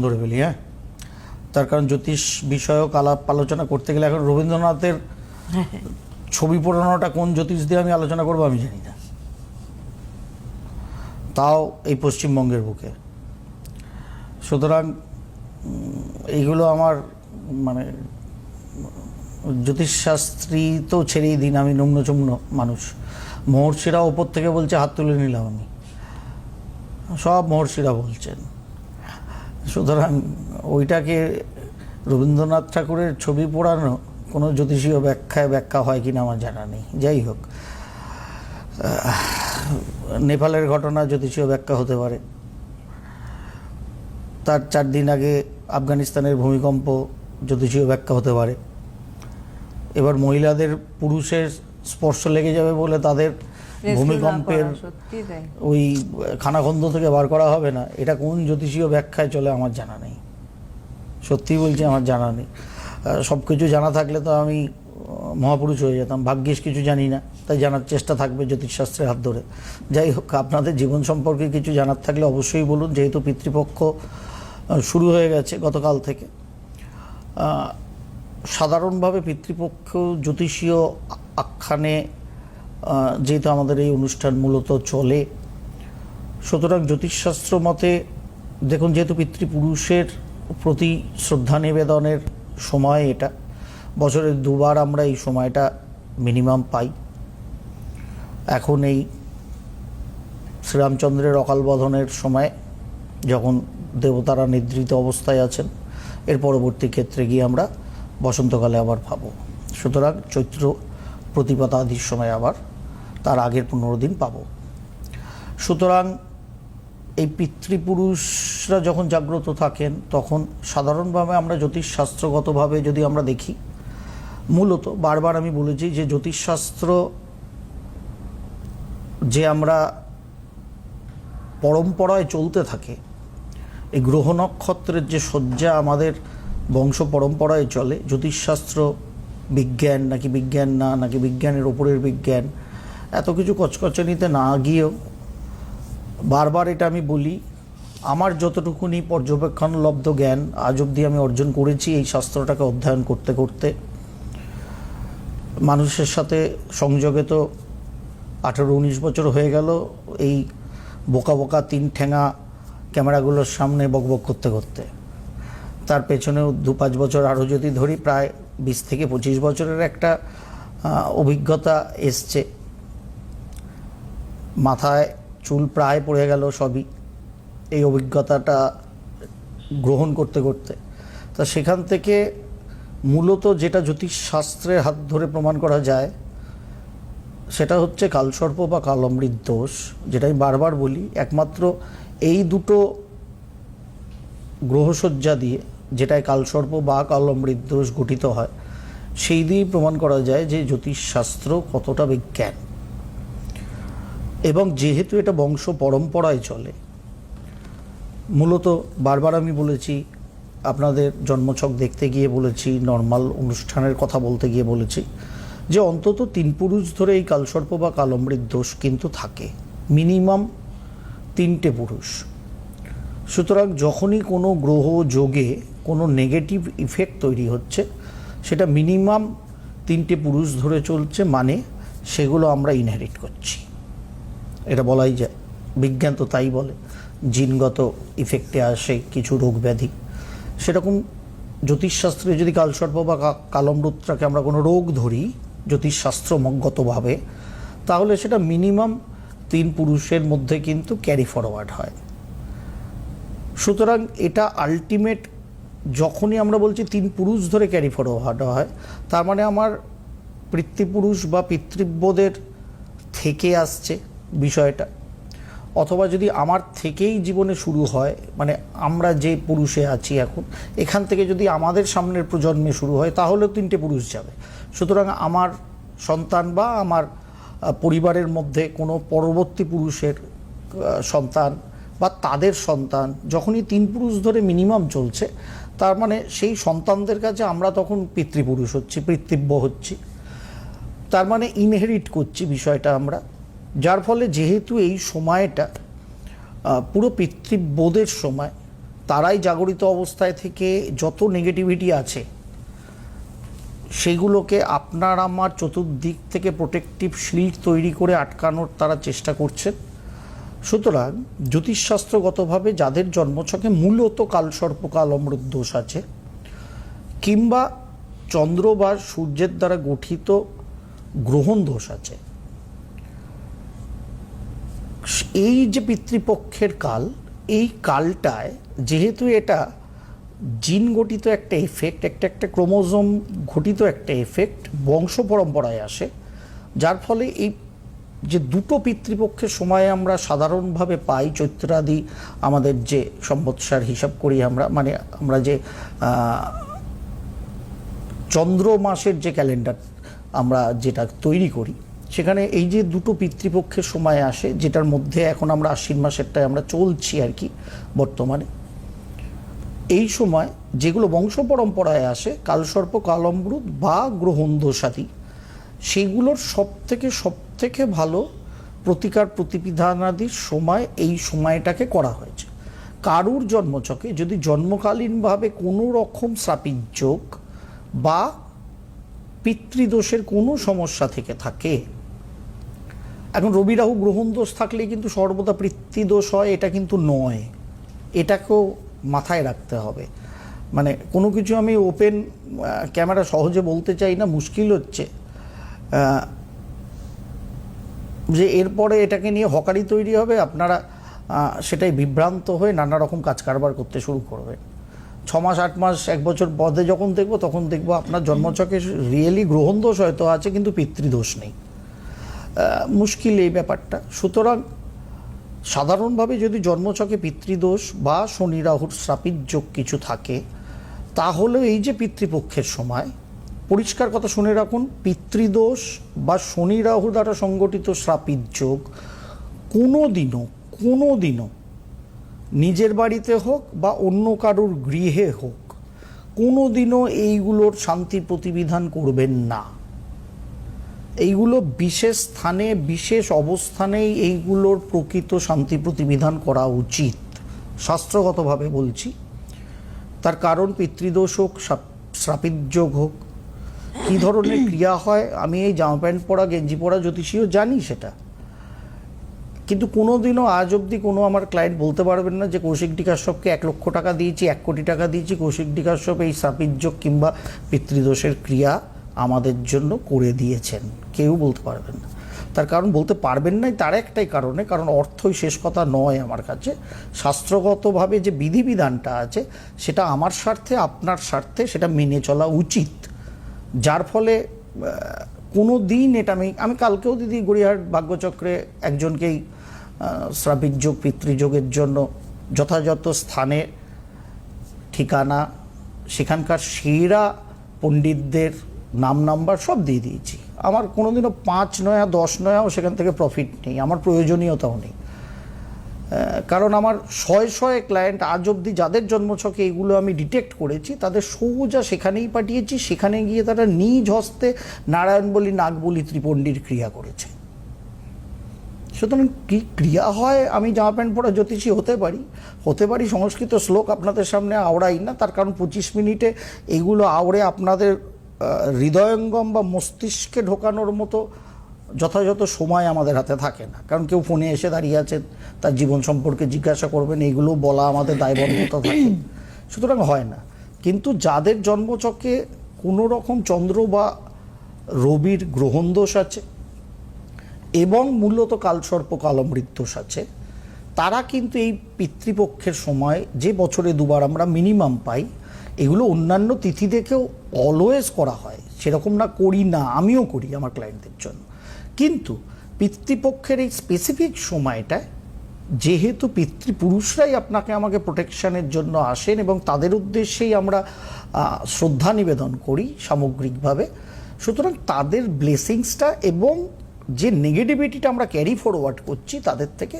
ধরে ফেলি হ্যাঁ? তার কারণ জ্যোতিষ বিষয়ক আলাপ আলোচনা করতে গেলে এখন রবীন্দ্রনাথের ছবি পোড়ানোটা কোন জ্যোতিষ দিয়ে আমি আলোচনা করব আমি জানি না। তাও এই পশ্চিমবঙ্গের বুকে। সুতরাং এইগুলো আমার মানে জ্যোতিষশাস্ত্রী তো ছেড়েই দিন আমি নিম্নচুম্ন মানুষ। মহর্ষিরা ওপর থেকে বলছে হাত তুলে নিলাম আমি। সব মহর্ষিরা বলছেন। সুতরাং ওইটাকে রবীন্দ্রনাথ ঠাকুরের ছবি পোড়ানো কোনো জ্যোতিষীয় ব্যাখ্যায় ব্যাখ্যা হয় কিনা আমার জানা নেই। যাই হোক নেপালের ঘটনা জ্যোতিষীয় ব্যাখ্যা হতে পারে। তার চার দিন আগে আফগানিস্তানের ভূমিকম্প জ্যোতিষীয় ব্যাখ্যা হতে পারে। এবার মহিলাদের পুরুষের স্পর্শ লেগে যাবে বলে তাদের ভূমিকম্পের ওই খানাখন্দ থেকে বার করা হবে না। এটা কোন জ্যোতিষীয় ব্যাখ্যায় চলে আমার জানা নেই। সত্যি বলছি আমার জানা নেই। সব কিছু জানা থাকলে তো আমি মহাপুরুষ হয়ে যেতাম। ভাগ্যিস কিছু জানি না তাই জানার চেষ্টা থাকবে জ্যোতিষশাস্ত্রের হাত ধরে। যাই হোক আপনাদের জীবন সম্পর্কে কিছু জানার থাকলে অবশ্যই বলুন যেহেতু পিতৃপক্ষ শুরু হয়ে গেছে গতকাল থেকে। সাধারণভাবে পিতৃপক্ষ জ্যোতিষীয় আখ্যানে যেহেতু আমাদের এই অনুষ্ঠান মূলত চলে, সুতরাং জ্যোতিষশাস্ত্র মতে, দেখুন, যেহেতু পিতৃপুরুষের প্রতি শ্রদ্ধা নিবেদনের সময় এটা বছরের দুবার আমরা এই সময়টা মিনিমাম পাই। এখন এই শ্রীরামচন্দ্রের অকাল বোধনের সময়, যখন দেবতারা নিদ্রিত অবস্থায় আছেন, এর পরবর্তী ক্ষেত্রে গিয়ে আমরা বসন্তকালে আবার পাবো। সুতরাং চৈত্র প্রতিপদা আদির সময় আবার তার আগের পনেরো দিন পাবো। সুতরাং এই পিতৃপুরুষরা যখন জাগ্রত থাকেন, তখন সাধারণভাবে আমরা জ্যোতিষশাস্ত্রগতভাবে যদি আমরা দেখি, মূলত বারবার আমি বলেছি যে জ্যোতিষশাস্ত্র যে আমরা পরম্পরায় চলতে থাকে, এই গ্রহ নক্ষত্রের যে শয্যা আমাদের বংশ পরম্পরায় চলে, জ্যোতিষশাস্ত্র বিজ্ঞান, নাকি বিজ্ঞান না, নাকি বিজ্ঞানের ওপরের বিজ্ঞান এত কিছু কচকচানিতে না গিয়েও বারবার এটা আমি বলি, আমার যতটুকুনি পর্যবেক্ষণলব্ধ জ্ঞান আজ অবধি আমি অর্জন করেছি এই শাস্ত্রটাকে অধ্যয়ন করতে করতে। মানুষের সাথে সংযোগে তো আঠেরো, উনিশ বছর হয়ে গেল, এই বোকা বোকা তিন ঠেঙা ক্যামেরাগুলোর সামনে বকবক করতে করতে। তার পেছনেও দু পাঁচ বছর আরও যদি ধরি, প্রায় বিশ থেকে পঁচিশ বছরের একটা অভিজ্ঞতা এসছে। মাথায় চুল প্রায় পড়ে গেল সবই, এই অভিজ্ঞতাটা গ্রহণ করতে করতে। তা সেখান থেকে মূলত যেটা জ্যোতিষশাস্ত্রের হাত ধরে প্রমাণ করা যায়, সেটা হচ্ছে কালসর্প বা কালমৃত দোষ যেটা আমি বারবার বলি, একমাত্র এই দুটো গ্রহসজ্জা দিয়ে যেটায় কালসর্প বা কালমৃত দোষ গঠিত হয়, সেই দিয়েই প্রমাণ করা যায় যে জ্যোতিষশাস্ত্র কতটা বিজ্ঞান। এবং যেহেতু এটা বংশ পরম্পরায় চলে, মূলত বারবার আমি বলেছি, আপনাদের জন্মছক দেখতে গিয়ে বলেছি নর্মাল অনুষ্ঠানের কথা বলতে গিয়ে বলেছি, যে অন্তত তিন পুরুষ ধরে এই কালসর্প বা কালমৃত দোষ কিন্তু থাকে। মিনিমাম তিনটে পুরুষ। সুতরাং যখনই কোনো গ্রহ যোগে কোনো নেগেটিভ ইফেক্ট তৈরি হচ্ছে, সেটা মিনিমাম তিনটে পুরুষ ধরে চলছে মানে সেগুলো আমরা ইনহেরিট করছি। এটা বলাই যায়। বিজ্ঞান তো তাই বলে, জিনগত ইফেক্টে আসে কিছু রোগ ব্যাধি। সেরকম জ্যোতিষশাস্ত্রে যদি কালসর্প বা কালমরুত্রাকে আমরা কোনো রোগ ধরি জ্যোতিষশাস্ত্রমগতভাবে তাহলে সেটা মিনিমাম তিন পুরুষের মধ্যে কিন্তু ক্যারি ফরওয়ার্ড হয়। সুতরাং এটা আলটিমেট যখনই আমরা বলছি তিন পুরুষ ধরে ক্যারি ফরওয়ার্ড হয়, তার মানে আমার পিতৃপুরুষ বা পিতৃব্যদের থেকে আসছে। বিষয়টা। অথবা যদি আমার থেকেই জীবনে শুরু হয় মানে আমরা যে পুরুষে আছি এখন, এখান থেকে যদি আমাদের সামনের প্রজন্মে শুরু হয়, তাহলেও তিনটে পুরুষ যাবে। সুতরাং আমার সন্তান বা আমার পরিবারের মধ্যে কোনো পরবর্তী পুরুষের সন্তান বা তাদের সন্তান যখনই তিন পুরুষ ধরে মিনিমাম চলছে, তার মানে সেই সন্তানদের কাছে আমরা তখন পিতৃপুরুষ হচ্ছি, পিতৃব্য হচ্ছি। তার মানে ইনহেরিট করছি বিষয়টা আমরা। যার ফলে যেহেতু এই সময়টা পুরো পিতৃবোধের সময়, তারাই জাগরিত অবস্থায় থেকে যত নেগেটিভিটি আছে, সেগুলোকে আপনার আমার চতুর্দিক থেকে প্রোটেকটিভ শিল্ড তৈরি করে আটকানোর তারা চেষ্টা করছেন। সুতরাং জ্যোতিষশাস্ত্রগতভাবে যাদের জন্মছকে মূলত কালসর্পকাল অমৃত দোষ আছে, কিংবা চন্দ্র বা সূর্যের দ্বারা গঠিত গ্রহণ দোষ আছে এই যে পিতৃপক্ষের কাল, এই কালটায় যেহেতু এটা জিন গঠিত একটা এফেক্ট একটা একটা ক্রোমোজোম ঘটিত একটা এফেক্ট বংশ পরম্পরায় আসে, যার ফলে এই যে দুটো পিতৃপক্ষের সময়ে আমরা সাধারণভাবে পাই, চৈত্রাদি আমাদের যে সম্বৎসার হিসাব করি আমরা মানে আমরা যে চন্দ্র মাসের যে ক্যালেন্ডার আমরা যেটা তৈরি করি সেখানে এই যে দুটো পিতৃপক্ষের সময় আসে, যেটার মধ্যে এখন আমরা আশ্বিন মাসেরটায় আমরা চলছি আর কি বর্তমানে, এই সময় যেগুলো বংশ পরম্পরায় আসে, কালসর্প কালমৃত বা গ্রহণ দোষাদি সেগুলোর সব থেকে সব থেকে ভালো প্রতিকার প্রতিবিধানাদির সময় এই সময়টাকে করা হয়েছে। কারুর জন্মচকে যদি জন্মকালীনভাবে কোনো রকম শ্রাপিত যোগ বা পিতৃদোষের কোনো সমস্যা থেকে থাকে এখন রবি রাহু গ্রহণ দোষ থাকলে কিন্তু সর্বদা পিতৃদোষ হয়, এটা কিন্তু নয়। এটাকেও মাথায় রাখতে হবে। মানে কোনো কিছু আমি ওপেন ক্যামেরা সহজে বলতে চাই না, মুশকিল হচ্ছে। যে এরপরে এটাকে নিয়ে হকারি তৈরি হবে, আপনারা সেটাই বিভ্রান্ত হয়ে নানা রকম কাজ কারবার করতে শুরু করবেন ছ মাস, আট মাস, এক বছর পদে যখন দেখব, তখন দেখব আপনার জন্মচকে রিয়েলি গ্রহণ দোষ হয়তো আছে, কিন্তু পিতৃদোষ নেই। মুশকিল এই ব্যাপারটা। সুতরাং সাধারণভাবে যদি জন্মচকে পিতৃদোষ বা শনি রাহুর শ্রাপিত যোগ কিছু থাকে তাহলে এই যে পিতৃপক্ষের সময়, পরিষ্কার কথা শুনে রাখুন, পিতৃদোষ বা শনি রাহু দ্বারা সংগঠিত শ্রাপিত যোগ কোনো দিনও কোনো দিনও নিজের বাড়িতে হোক বা অন্য কারোর গৃহে হোক কোনো দিনও এইগুলোর শান্তি প্রতিবিধান করবেন না। এইগুলো বিশেষ স্থানে, বিশেষ অবস্থানেই এইগুলোর প্রকৃত শান্তি প্রতিবিধান করা উচিত, শাস্ত্রগতভাবে বলছি। তার কারণ পিতৃদোষ হোক, শ্রাপ- শ্রাপিত যোগ হোক, কী ধরনের ক্রিয়া হয়, আমি এই জামা প্যান্ট পরা, গেঞ্জি পরা জ্যোতিষীও জানি সেটা। কিন্তু কোনো দিনও আজ অবধি কোনো আমার ক্লায়েন্ট বলতে পারবেন না যে কৌশিক ডিকাশ্যপকে এক লক্ষ টাকা দিয়েছি, এক কোটি টাকা দিয়েছি, কৌশিক ডিকাশ্যপ এই শ্রাপিত যোগ কিংবা পিতৃদোষের ক্রিয়া আমাদের জন্য করে দিয়েছেন। কেউ বলতে পারবেন না। তার কারণ বলতে পারবেন নাই তার একটাই কারণে, কারণ অর্থই শেষ কথা নয় আমার কাছে। শাস্ত্রগতভাবে যে বিধিবিধানটা আছে, সেটা আমার স্বার্থে, আপনার স্বার্থে সেটা মেনে চলা উচিত। যার ফলে কোনো দিন এটা আমি আমি কালকেও দিদি গড়িয়াহাট ভাগ্যচক্রে একজনকেই শ্রাবিক যোগ, পিতৃযোগের জন্য যথাযথ স্থানে ঠিকানা, সেখানকার সেরা পণ্ডিতদের নাম নাম্বার সব দিয়ে দিয়েছি। আমার কোনোদিনও পাঁচ নয়া, দশ নয়াও সেখান থেকে প্রফিট নেই, আমার প্রয়োজনীয়তাও নেই। কারণ আমার শয়ে শয়ে ক্লায়েন্ট আজ অবধি যাদের জন্মছকে এগুলো আমি ডিটেক্ট করেছি, তাদের সোজা সেখানেই পাঠিয়েছি, সেখানে গিয়ে তারা নিজ হস্তে নারায়ণ বলি, নাগ বলি ত্রিপণ্ডির ক্রিয়া করেছে। সুতরাং কি ক্রিয়া হয়? আমি জামা প্যান্ট পরা জ্যোতিষী হতে পারি হতে পারি, সংস্কৃত শ্লোক আপনাদের সামনে আওড়াই না, তার কারণ পঁচিশ মিনিটে এগুলো আওড়ে আপনাদের হৃদয়ঙ্গম বা মস্তিষ্কে ঢোকানোর মতো যথাযথ সময় আমাদের হাতে থাকে না। কারণ কেউ ফোনে এসে দাঁড়িয়ে আছেন তার জীবন সম্পর্কে জিজ্ঞাসা করবেন এগুলো বলা আমাদের দায়বদ্ধতা থাকে। সুতরাং হয় না। কিন্তু যাদের জন্মচকে কোনো রকম চন্দ্র বা রবির গ্রহণ দোষ আছে এবং মূলত কালসর্প, কালমৃত দোষ আছে, তারা কিন্তু এই পিতৃপক্ষের সময় যে বছরে দুবার আমরা মিনিমাম পাই এগুলো অন্যান্য তিথি দেখেও অলওয়েজ করা হয়। সেরকম না করি না, আমিও করি আমার ক্লায়েন্টদের জন্য। কিন্তু পিতৃপক্ষের এই স্পেসিফিক সময়টায় যেহেতু পিতৃপুরুষরাই আপনাকে আমাকে প্রোটেকশনের জন্য আসেন এবং তাদের উদ্দেশ্যেই আমরা শ্রদ্ধা নিবেদন করি সামগ্রিকভাবে, সুতরাং তাদের ব্লেসিংসটা এবং যে নেগেটিভিটিটা আমরা ক্যারি ফরওয়ার্ড করছি তাদের থেকে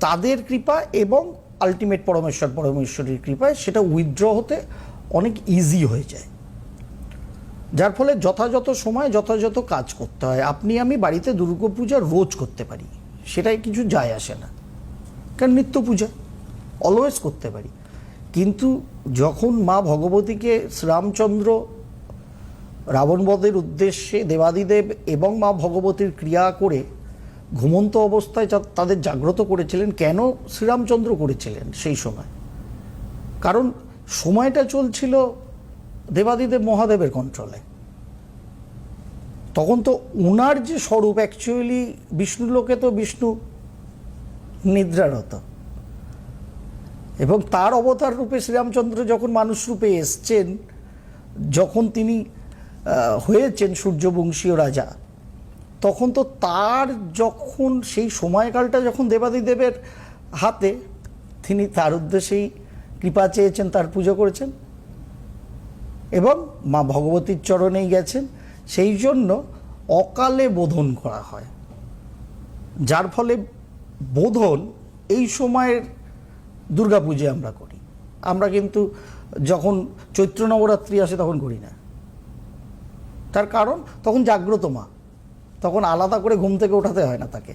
তাদের কৃপা এবং আলটিমেট পরমেশ্বর, পরমেশ্বরীর কৃপায় সেটা উইথড্র হতে অনেক ইজি হয়ে যায়। যার ফলে যথাযথ সময়, যথাযথ কাজ করতে হয়। আপনি, আমি বাড়িতে দুর্গাপূজা রোজ করতে পারি। সেটাই কিছু যায় আসে না। কারণ নিত্য পূজা অলওয়েজ করতে পারি। কিন্তু যখন মা ভগবতীকে শ্রীরামচন্দ্র রাবণবধের উদ্দেশ্যে দেবাদিদেব এবং মা ভগবতীর ক্রিয়া করে ঘুমন্ত অবস্থায় তাদের জাগ্রত করেছিলেন, কেন শ্রীরামচন্দ্র করেছিলেন সেই সময়? কারণ সময়টা চলছিল দেবাদিদেব মহাদেবের কন্ট্রোলে তখন তো ওনার যে স্বরূপ অ্যাকচুয়ালি বিষ্ণুলোকে তো বিষ্ণু নিদ্রারত। এবং তার অবতার রূপে শ্রীরামচন্দ্র যখন মানুষ রূপে এসছেন, যখন তিনি হয়েছেন সূর্যবংশীয় রাজা তখন তো তার যখন সেই সময়কালটা যখন দেবাদিদেবের হাতে, তিনি তার উদ্দেশ্যেই কৃপা চেয়েছেন, তার পুজো করেছেন, এবং মা ভগবতীর চরণেই গেছেন, সেই জন্য অকালে বোধন করা হয়। যার ফলে বোধন এই সময়ের দুর্গাপুজো আমরা করি। আমরা কিন্তু যখন চৈত্র নবরাত্রি আসে তখন করি না। তার কারণ, তখন জাগ্রত মা। তখন আলাদা করে ঘুম থেকে ওঠাতে হয় না তাকে।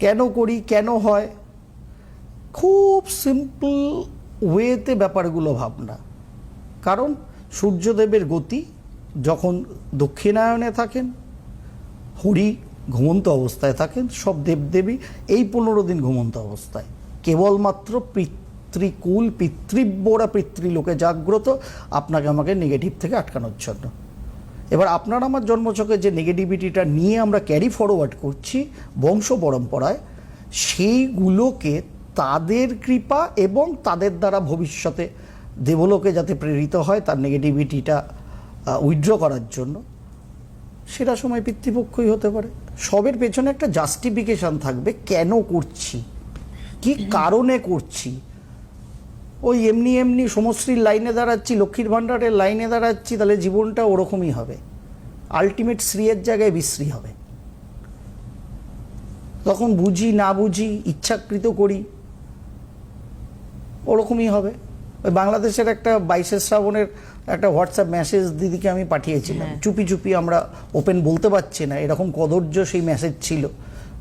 কেন করি, কেন হয়? খুব সিম্পল ওয়েতে ব্যাপারগুলো ভাবনা। কারণ সূর্যদেবের গতি, যখন দক্ষিণায়নে থাকেন, হরি ঘুমন্ত অবস্থায় থাকেন, সব দেবদেবী এই পনেরো দিন ঘুমন্ত অবস্থায়। কেবলমাত্র পিতৃকুল, পিতৃব্যরা পিতৃলোকে জাগ্রত, আপনাকে আমাকে নেগেটিভ থেকে আটকানোর জন্য। এবার আপনার আমার জন্মছকে যে নেগেটিভিটিটা নিয়ে আমরা ক্যারি ফরওয়ার্ড করছি, বংশ পরম্পরায়, সেইগুলোকে তাদের কৃপা এবং তাদের দ্বারা ভবিষ্যতে দেবলোকে যাতে প্রেরিত হয়, তার নেগেটিভিটিটা উইথড্র করার জন্য, সেটা সময় পিতৃপক্ষই হতে পারে। সবের পেছনে একটা জাস্টিফিকেশন থাকবে, কেন করছি? কি কারণে করছি? ওই এমনি এমনি সমশ্রীর লাইনে দাঁড়াচ্ছি লক্ষ্মীর ভাণ্ডারের লাইনে দাঁড়াচ্ছি তাহলে জীবনটা ওরকমই হবে। আলটিমেট শ্রীয়ের জায়গায় বিশ্রী হবে। তখন বুঝি না বুঝি ইচ্ছাকৃত করি ওরকমই হবে। ওই বাংলাদেশের একটা বাইশে শ্রাবণের একটা হোয়াটসঅ্যাপ মেসেজ দিদিকে আমি পাঠিয়েছিলাম। হ্যাঁ। চুপি চুপি আমরা ওপেন বলতে পারছি না এরকম কদর্য সেই মেসেজ ছিল।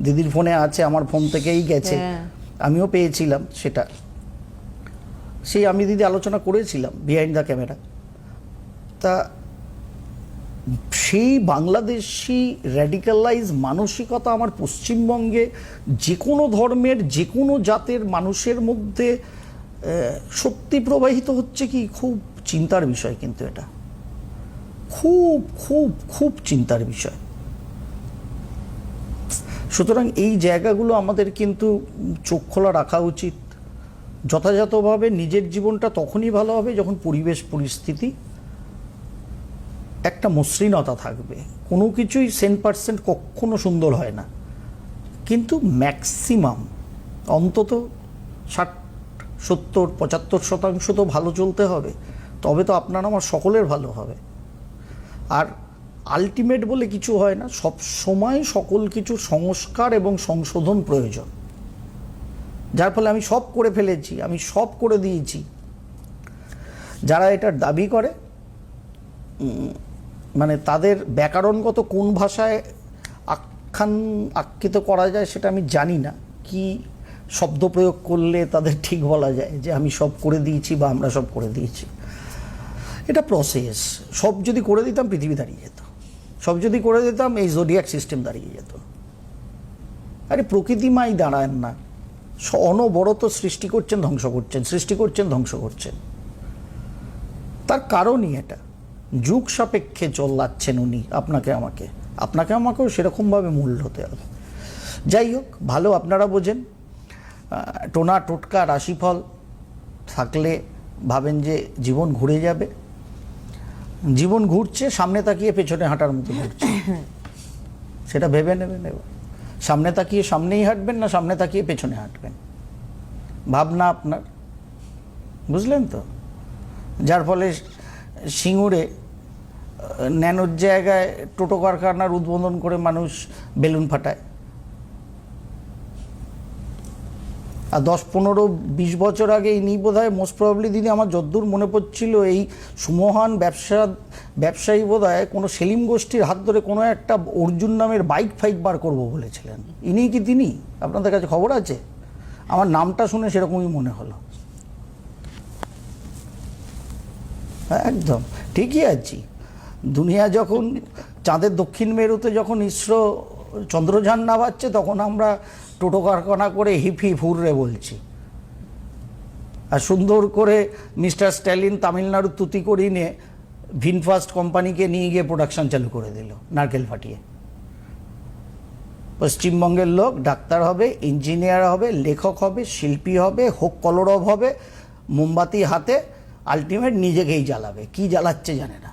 দিদির ফোনে আছে আমার ফোন থেকেই গেছে। হ্যাঁ। আমিও পেয়েছিলাম সেটা। সেই আমি দিদি আলোচনা করেছিলাম বিহাইন্ড দ্য ক্যামেরা তা সেই বাংলাদেশি র্যাডিক্যালাইজ মানসিকতা আমার পশ্চিমবঙ্গে যে কোনো ধর্মের যে কোনো জাতের মানুষের মধ্যে সত্যি প্রবাহিত হচ্ছে কি? খুব চিন্তার বিষয় কিন্তু এটা। খুব খুব খুব চিন্তার বিষয়। সুতরাং এই জায়গাগুলো আমাদের কিন্তু চোখ খোলা রাখা উচিত। যথাযথভাবে নিজের জীবনটা তখনই ভালো হবে যখন পরিবেশ, পরিস্থিতি একটা মসৃণতা থাকবে। কোনো কিছুই সেন পার্সেন্ট কখনো সুন্দর হয় না। কিন্তু ম্যাক্সিমাম অন্তত ষাট, সত্তর, পঁচাত্তর শতাংশ তো ভালো চলতে হবে। তবে তো আপনার আমার সকলের ভালো হবে। আর আলটিমেট বলে কিছু হয় না। সব সময় সকল কিছু সংস্কার এবং সংশোধন প্রয়োজন। যার ফলে আমি সব করে ফেলেছি, আমি সব করে দিয়েছি। যারা এটার দাবি করে মানে তাদের ব্যাকরণগত কোন ভাষায় আখ্যান আখ্যিত করা যায় সেটা আমি জানি না। কি শব্দ প্রয়োগ করলে তাদের ঠিক বলা যায় যে আমি সব করে দিয়েছি বা আমরা সব করে দিয়েছি? এটা প্রসেস সব যদি করে দিতাম, পৃথিবী দাঁড়িয়ে যেত। সব যদি করে দিতাম, এই জোডিয়াক সিস্টেম দাঁড়িয়ে যেত। আরে প্রকৃতিমাই দাঁড়ান না। স- অনবরত সৃষ্টি করছেন ধ্বংস করছেন সৃষ্টি করছেন ধ্বংস করছেন। তার কারণই এটা। যুগ সাপেক্ষে চলাচ্ছেন উনি আপনাকে আমাকে। আপনাকে আমাকেও সেরকমভাবে মূল্য হতে হবে। যাই হোক ভালো আপনারা বোঝেন। টোনা টোটকা রাশিফল থাকলে ভাবেন যে জীবন ঘুরে যাবে। জীবন ঘুরছে সামনে তাকিয়ে পেছনে হাঁটার মতো ঘুরছে। সেটা ভেবে নেবেন এবার। সামনে তাকিয়ে সামনেই হাঁটবেন না সামনে তাকিয়ে পেছনে হাঁটবেন? ভাবনা আপনার। বুঝলেন তো? যার ফলে সিঙ্গুরে ন্যানোর জায়গায় টোটো কারখানার উদ্বোধন করে মানুষ বেলুন ফাটায়। আর দশ পনেরো বিশ বছর আগে ইনি বোধ হয় মোস্ট প্রবাবলি দিদি আমার যদ্দূর মনে পড়ছিল, এই সুমহান ব্যবসা ব্যবসায়ী বোধ হয় কোনো সেলিম গোষ্ঠীর হাত ধরে কোনো একটা অর্জুন নামের বাইক ফাইক বার করব বলেছিলেন। ইনি কি তিনি? আপনাদের কাছে খবর আছে? আমার নামটা শুনে সেরকমই মনে হলো। হ্যাঁ, একদম। ঠিকই আছি। দুনিয়া যখন চাঁদের দক্ষিণ মেরুতে যখন ইসরো চন্দ্রযান নামাচ্ছে তখন আমরা টোটো কারখানা করে হিপ হুররে বলছি। আর সুন্দর করে মিস্টার স্ট্যালিন তামিলনাড়ু তুতিকোরিনে ভিনফাস্ট কোম্পানিকে নিয়ে গিয়ে প্রোডাকশন চালু করে দিল, নারকেল ফাটিয়ে। পশ্চিমবঙ্গের লোক ডাক্তার হবে ইঞ্জিনিয়ার হবে, লেখক হবে, শিল্পী হবে, হোক কলরব হবে, মোমবাতি হাতে আলটিমেট নিজেকেই জ্বালাবে। কি জ্বালাচ্ছে জানে না।